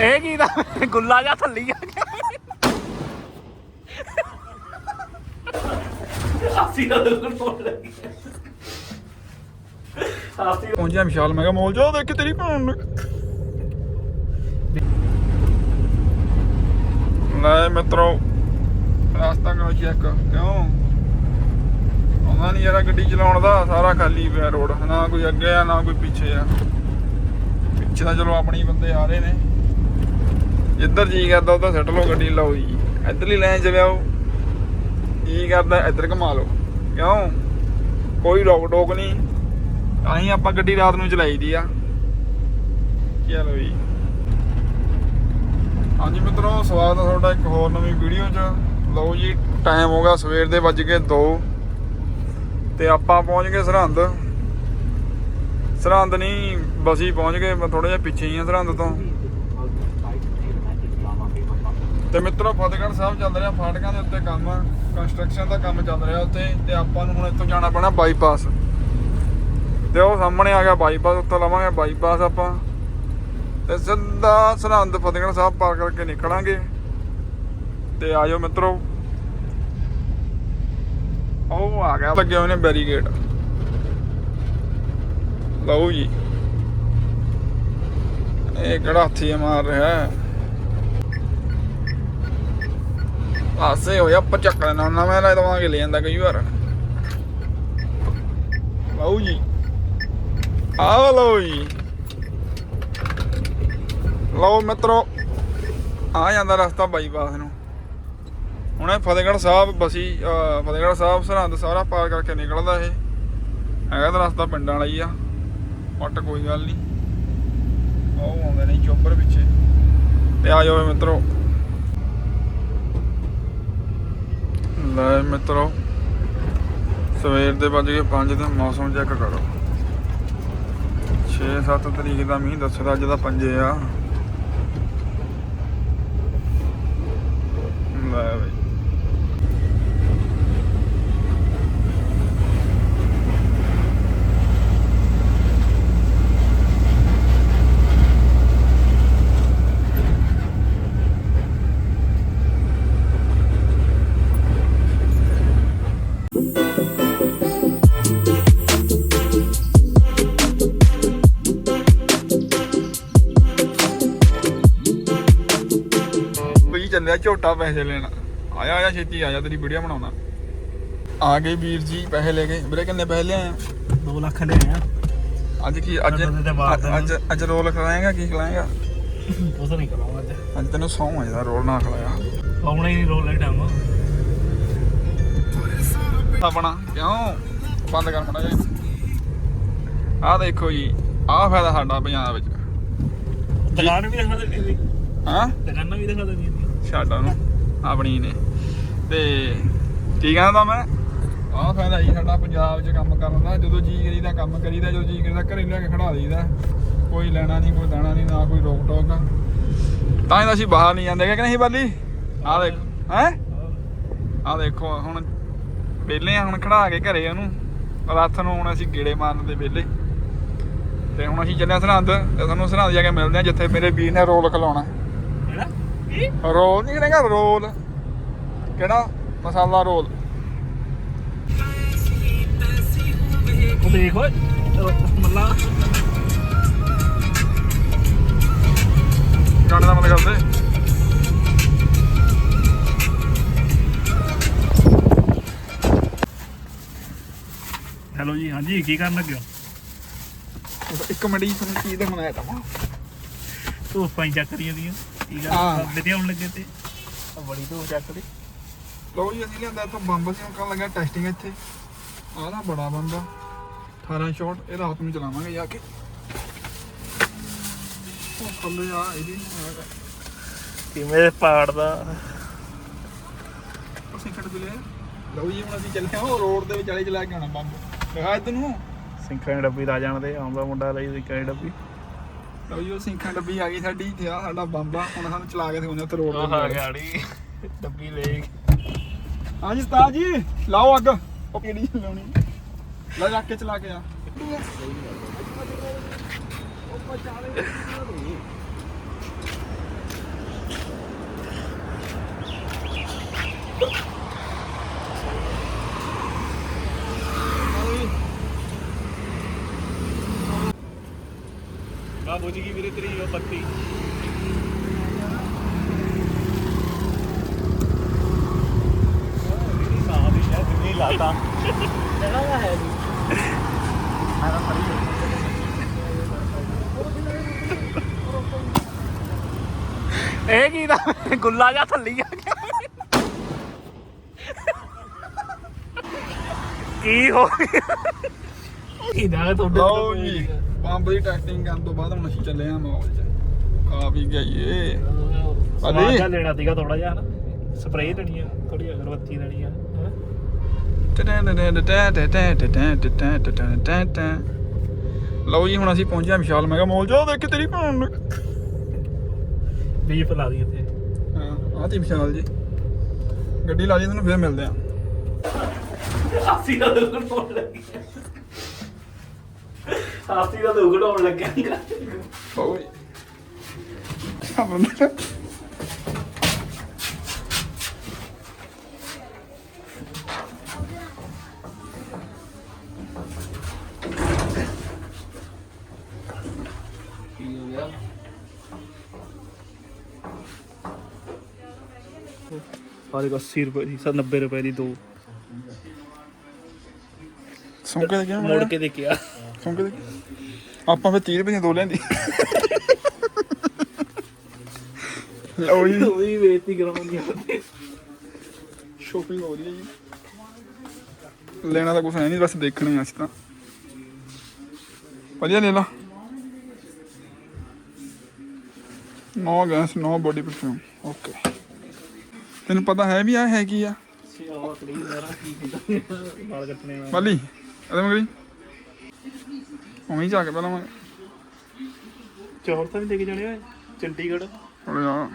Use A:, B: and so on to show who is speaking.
A: ਇਹ ਕੀ ਦਾ? ਗੁੱਲਾ ਜਾਂ ਥੱਲੀ ਆ ਗਿਆ। ਆਸੀ ਦਾ ਦਿਲ ਕੋਲ ਲੱਗੀ ਆਸੀ
B: ਪਹੁੰਚਿਆ ਵਿਸ਼ਾਲ ਮੈਂ ਕਿਹਾ ਮੋਲ ਜਾ ਦੇਖ ਤੇਰੀ ਭੈਣ ਨੂੰ। ਲੈ ਮਿੱਤਰੋ ਰਸਤਾ ਕਰੋ ਚੈੱਕ ਕਿਉਂ? ਉਹਨਾਂ ਨਹੀਂ ਯਾਰਾ ਗੱਡੀ ਚਲਾਉਣ ਦਾ ਸਾਰਾ ਖਾਲੀ ਪਿਆ ਰੋਡ। ਨਾ ਕੋਈ ਅੱਗੇ ਆ ਨਾ ਕੋਈ ਪਿੱਛੇ ਆ। ਪਿੱਛੇ ਤਾਂ ਚਲੋ ਆਪਣੀ ਬੰਦੇ ਆ ਰਹੇ ਨੇ। ਜਿੱਧਰ ਜੀ ਕਰਦਾ ਉਧਰ ਸੱਟ ਲਓ, ਗੱਡੀ ਲਾਓ ਜੀ। ਇੱਧਰਲੀ ਲਾਈਨ ਚ ਲਿਆਓ ਜੀ ਕਰਦਾ ਇੱਧਰ ਘੁਮਾ ਲਓ। ਕਿਉਂ? ਕੋਈ ਰੋਕ ਟੋਕ ਨਹੀਂ। ਅਸੀਂ ਆਪਾਂ ਗੱਡੀ ਰਾਤ ਨੂੰ ਚਲਾਈ ਦੀ ਆ। ਚਲੋ ਜੀ। ਹਾਂਜੀ ਮਿੱਤਰੋ, ਸਵਾਗਤ ਹੈ ਤੁਹਾਡਾ ਇੱਕ ਹੋਰ ਨਵੀਂ ਵੀਡੀਓ 'ਚ। ਲਓ ਜੀ ਟਾਈਮ ਹੋ ਗਿਆ ਸਵੇਰ ਦੇ ਵੱਜ ਕੇ 2 ਤੇ ਆਪਾਂ ਪਹੁੰਚ ਗਏ ਸਰਹੰਦ। ਸਰਹੰਦ ਨਹੀਂ, ਬਸੀ ਪਹੁੰਚ ਗਏ, ਮੈਂ ਥੋੜਾ ਜਿਹਾ ਪਿੱਛੇ ਹੀ ਆ ਸਰਹੰਦ ਤੋਂ। ਤੇ ਮਿੱਤਰੋ, ਫਤਿਹਗੜ੍ਹ ਸਾਹਿਬ ਚੱਲ ਰਿਹਾ, ਫਾਟਕਾਂ ਦੇ ਉੱਤੇ ਕੰਮ ਕੰਸਟਰਕਸ਼ਨ ਦਾ ਕੰਮ ਚੱਲ ਰਿਹਾ ਉੱਥੇ ਤੇ ਆਪਾਂ ਨੂੰ ਹੁਣ ਇੱਥੋਂ ਜਾਣਾ ਪੈਣਾ ਬਾਈਪਾਸ ਤੇ ਉਹ ਸਾਹਮਣੇ ਆ ਗਿਆ ਬਾਈਪਾਸ ਉੱਤੇ ਲਵਾਂਗੇ ਬਾਈਪਾਸ ਆਪਾਂ। ਤੇ ਸਿੱਧਾ ਸਰਹੰਦ ਫਤਿਹਗੜ੍ਹ ਸਾਹਿਬ ਪਾਰ ਕਰਕੇ ਨਿਕਲਾਂਗੇ। ਤੇ ਆਜੋ ਮਿੱਤਰੋ। ਉਹ ਆ ਗਿਆ, ਲੱਗੇ ਹੋਏ ਨੇ ਬੈਰੀਗੇਡ ਲਓ ਜੀ। ਇਹ ਕਿਹੜਾ ਹੱਥੀ ਮਾਰ ਰਿਹਾ? ਹੈ ਆਸੇ ਹੋਇਆ ਪਚੱਕਣ ਨਾਲ ਨਵੇਂ ਲੈ ਦਵਾਂਗੇ ਲੈ ਜਾਂਦਾ ਕਈ ਵਾਰ। ਲਓ ਜੀ। ਆ ਲਓ ਜੀ। ਲਓ ਮਿੱਤਰੋ, ਆ ਜਾਂਦਾ ਰਸਤਾ ਬਾਈਪਾਸ ਨੂੰ। ਹੁਣੇ ਫਤਿਹਗੜ੍ਹ ਸਾਹਿਬ ਬਸੀ ਫਤਿਹਗੜ੍ਹ ਸਾਹਿਬ, ਸਰਹੰਦ ਸਾਰਾ ਪਾਰ ਕਰਕੇ ਨਿਕਲਦਾ ਇਹ। ਹੈਗਾ ਤਾਂ ਰਸਤਾ ਪਿੰਡਾਂ ਵਾਲਾ ਹੀ ਆ। ਬਟ ਕੋਈ ਗੱਲ ਨਹੀਂ। ਉਹ ਆਉਂਦੇ ਨੇ ਚੋਪਰ ਪਿੱਛੇ। ਤੇ ਆ ਜਾਓ ਮਿੱਤਰੋ। ਲੈ ਮਿੱਤਰੋ, ਸਵੇਰ ਦੇ ਵੱਜ ਗਏ 5 ਤੇ ਮੌਸਮ ਚੈੱਕ ਕਰੋ। 6-7 ਤਰੀਕ ਦਾ ਮੀਂਹ ਦੱਸਦਾ ਅੱਜ ਦਾ ਪੰਜੇ ਆ। ਚੱਲਿਆ ਝੋਟਾ ਪੈਸੇ ਲੈਣ। ਆਇਆ ਆਇਆ ਛੇਤੀ ਆ ਜਾ ਤੇਰੀ ਵੀਡੀਓ ਬਣਾਉਣਾ। ਆ ਗਏ ਵੀਰ ਜੀ ਪੈਸੇ ਲੈ ਕੇ ਵੀਰੇ ਕਿੰਨੇ ਪੈਸੇ ਲਿਆਏ ਆ?
A: 2 ਲੱਖ ਲੈ ਆ।
B: ਅੱਜ ਕੀ ਅੱਜ। ਅੱਜ ਅੱਜ ਰੋਲ ਖਲਾਏਗਾ ਕੀ ਖਲਾਏਗਾ?
A: ਉਸ ਨਹੀਂ ਕਰਾਉਂਗਾ ਅੱਜ।
B: ਅੱਜ ਤੈਨੂੰ ਸੌਂ ਆ ਜਾਂਦਾ ਰੋਲ ਨਾ ਖਲਾਇਆ।
A: ਪਾਉਣਾ ਹੀ ਨਹੀਂ ਰੋਲ ਲੈ ਟਾਈਮ
B: ਆਪਣਾ ਕਿਉਂ? ਬੰਦ ਕਰ ਮੜਾ ਜੀ ਆਹ ਦੇਖੋ ਜੀ ਆਹ ਫਾਇਦਾ ਸਾਡਾ ਪੰਜਾਬ ਵਿੱਚ।
A: ਦੁਕਾਨ ਵੀ ਦਿਖਾ ਸੀ।
B: ਹਾਂ?
A: ਦੁਕਾਨਾਂ ਵੀ ਦਿਖਾ ਸੀ।
B: ਛੱਡ ਉਹਨੂੰ ਆਪਣੀ ਨੇ। ਤੇ ਕੀ ਕਹਿੰਦਾ ਮੈਂ ਆਹ ਫਾਇਦਾ ਜੀ ਸਾਡਾ ਪੰਜਾਬ 'ਚ ਕੰਮ ਕਰਨ ਦਾ। ਜਦੋਂ ਜੀ ਕਰੀਦਾ ਕੰਮ ਕਰੀਦਾ ਜਦੋਂ ਜੀ ਕਰੀਦਾ ਘਰੇ ਲਿਆ ਕੇ ਖੜਾ ਦਈਦਾ। ਕੋਈ ਲੈਣਾ ਨਹੀਂ ਕੋਈ ਦੇਣਾ ਨਹੀਂ ਨਾ ਕੋਈ ਰੋਕ ਟੋਕ। ਤਾਂ ਹੀ ਅਸੀਂ ਬਾਹਰ ਨਹੀਂ ਜਾਂਦੇ ਕਿ ਨਹੀਂ ਬਾਲੀ? ਆਹ ਦੇਖ ਹੈ? ਆਹ ਦੇਖੋ ਹੁਣ ਵਿਹਲੇ ਆ ਹੁਣ ਖੜਾ ਕੇ ਘਰੇ ਉਹਨੂੰ। ਰੱਥ ਨੂੰ ਹੁਣ ਅਸੀਂ ਗੇੜੇ ਮਾਰਨ ਦੇ ਵਿਹਲੇ। ਤੇ ਹੁਣ ਅਸੀਂ ਚੱਲੇ ਹਾਂ ਸਰਹੰਦ ਤੇ ਤੁਹਾਨੂੰ ਸਰਹੰਦ ਜਾ ਕੇ ਮਿਲਦੇ ਆ ਜਿੱਥੇ ਮੇਰੇ ਵੀਰ ਨੇ ਰੋਲ ਖਲਾਉਣਾ ਰੋਲ ਨਹੀਂ ਕਹਿੰਦਾ ਰੋਲ। ਕਿਹੜਾ? ਮਸਾਲਾ ਰੋਲ।
A: ਉਹ ਦੇਖ ਓਏ ਮੱਲਾ।
B: ਗਾਣੇ ਦਾ ਮਨ ਕਰਦੇ।
A: ਹੈਲੋ ਜੀ ਹਾਂਜੀ ਕੀ ਕਰਨ ਲੱਗੇ ਹੋ?
B: ਇੱਕ ਮਿੰਟ ਜੀ ਤੁਹਾਨੂੰ ਕੀ ਦਿਖਾਉਣਾ ਹੈ ਤਾਂ।
A: ਤੂੰ ਪਾਈ ਚੱਕਰੀਆਂ ਦੀਆਂ ਕੀ
B: ਹਾਂ।
A: ਗੱਲ ਬਿਤੇ ਆਉਣ ਲੱਗੇ ਤੇ। ਆ ਬੜੀ ਤੂੰ
B: ਜੀ ਅਸੀਂ ਲਿਆਂਦਾ ਇੱਥੋਂ ਬੰਬ ਸੀ ਕਰਨ ਲੱਗਾ ਟੈਸਟਿੰਗ ਇੱਥੇ। ਆਹ ਨਾ ਬੜਾ ਬੰਦਾ 18 ਸ਼ਾਟ ਇਹ ਰਾਤ ਨੂੰ ਚਲਾਵਾਂਗੇ ਜਾ ਕੇ। ਉਹ ਥੱਲੇ ਆ ਇਹਦੀ
A: ਕਿਵੇਂ ਪਾੜਦਾ।
B: ਅਸੀਂ ਕੱਢ ਲਿਆ ਲਓ ਜੀ ਹੁਣ ਅਸੀਂ ਚੱਲੇ ਹਾਂ ਉਹ ਰੋਡ ਦੇ ਵਿਚਾਲੇ ਚਲਾ ਕੇ ਆਉਣਾ ਬੰਬ। ਦਿਖਾ ਇੱਧਰ ਨੂੰ।
A: ਸਿੰਖਾਂ ਦੀ ਡੱਬੀ ਦਾ ਜਾਣਦੇ ਆਉਂਦਾ ਮੁੰਡਾ ਲਈ ਸਿੰਖਾਂ ਦੀ ਡੱਬੀ।
B: ਲਓ ਜੀ ਉਹ ਸਿੰਖਾਂ ਡੱਬੀ ਆ ਗਈ ਸਾਡੀ ਤੇ ਆ ਸਾਡਾ ਬੰਬ ਹੁਣ ਸਾਨੂੰ ਚਲਾ ਕੇ ਦਿਖਾਉਂਦੇ ਉੱਥੇ ਰੋਡ
A: ਉਹ
B: ਦੇ
A: ਆ
B: ਵਿਚਾਲੇ।
A: ਗਾੜੀ ਡੱਬੀ ਲੈ ਗਈ।
B: ਹਾਂਜੀ ਉਸਤਾਦ ਜੀ ਲਾਓ ਅੱਗ ਉਹ ਕਿਹੜੀ ਲਾਉਣੀ ਲੈ ਰੱਖ ਕੇ ਚਲਾ ਕੇ ਆ
A: ਆ ਬੁੱਝ ਗਈ ਵੀਰੇ ਤੇਰੀ ਉਹ ਬੱਤੀ। ਨਾ ਵੀ ਹੈ ਜਿੰਨੀ ਲਾਤਾ। ਕਿਹੜਾ ਹੈ ਜੀ ਆਰਾ ਇਹ ਕੀ ਦਾ? ਗੁੱਲਾ ਜਾਂ ਥੱਲੀ ਆ ਗਿਆ। ਕੀ ਹੋ ਗਿਆ? ਕੀ ਦਾ ਤੁਹਾਡੇ
B: ਲਓ ਜੀ ਪੰਪ ਦੀ ਟੈਸਟਿੰਗ ਕਰਨ ਤੋਂ ਬਾਅਦ ਹੁਣ ਅਸੀਂ ਚੱਲੇ ਆ ਮਾਲ 'ਚ। ਖਾ ਪੀ ਕੇ ਆਈਏ।
A: ਸਮਾਨ ਜਿਹਾ ਲੈਣਾ ਸੀਗਾ ਥੋੜਾ ਜਿਹਾ ਹਨਾ? ਸਪਰੇਅ ਲੈਣੀ ਆ ਥੋੜੀ ਅਗਰਬੱਤੀ ਲੈਣੀ ਆ ਹਨਾ?
B: ਲਓ ਜੀ ਹੁਣ ਅਸੀਂ ਪਹੁੰਚੇ ਆ ਵਿਸ਼ਾਲ ਮੈਗਾ ਮਾਲ ਦੇਖ ਤੇਰੀ ਭੈਣ। ਨੂੰ
A: ਬੀਫ ਲਾ ਦੀ ਉੱਤੇ
B: ਹਾਂ ਆਹ ਤੀ ਵਿਸ਼ਾਲ ਜੀ। ਗੱਡੀ ਲਾ ਲਈ ਤੁਹਾਨੂੰ ਫੇਰ ਮਿਲਦੇ ਆ
A: ਹਾਸੀ ਦਾ ਦੁੱਖ ਢੋਣ ਲੱਗਿਆ ਹਾਸੀ ਦਾ ਦੁੱਖ ਢੋਣ ਲੱਗਿਆ।
B: ਆ ਬੰਦਾ
A: ਕੀ ਹੋ ਗਿਆ? ਸਾਰੇ 80 ਰੁਪਏ ਦੀ 90 ਰੁਪਏ ਦੀ ਦੋ।
B: ਸੌਂਕੇ ਦੇ ਗਿਆ
A: ਮੋੜ ਕੇ ਦੇਖਿਆ।
B: ਸੌਂਕੇ ਦੇ। ਆਪਾਂ ਫੇ 30 ਰੁਪਏ ਦੀਆਂ ਦੋ ਲੈਂਦੀ। ਲਓ ਜੀ।
A: ਉਹਦੀ ਬੇਇੱਜ਼ਤੀ ਕਰਾਉਣੀ
B: ਸ਼ੋਪਿੰਗ ਹੋ ਰਹੀ ਹੈ ਜੀ। ਲੈਣਾ ਤਾਂ ਹੈ ਨਹੀਂ ਬਸ ਦੇਖਣਾ ਹੀ ਆ ਅਸੀਂ ਤਾਂ। ਵਧੀਆ ਲੈ ਲਾ। No gas no body perfume okay ਤੈਨੂੰ ਪਤਾ ਹੈ ਵੀ ਆ? ਹੈ ਕੀ ਆ
A: ਸਿਆਵਾ ਕਲੀਨ ਮੇਰਾ ਕੀ ਵਾਲ ਕੱਟਣੇ
B: ਵਾਲੀ ਅਦੇ ਮਗਰੀ। ਉਵੇਂ ਜਾ ਕੇ ਪਹਿਲਾਂ ਮੈਂ
A: ਚੌਰ ਤਾਂ ਨਹੀਂ ਲੈ ਕੇ ਜਾਣੇ ਓਏ ਚੰਡੀਗੜ੍ਹ।
B: ਥੋੜਾ ਜਿਹਾ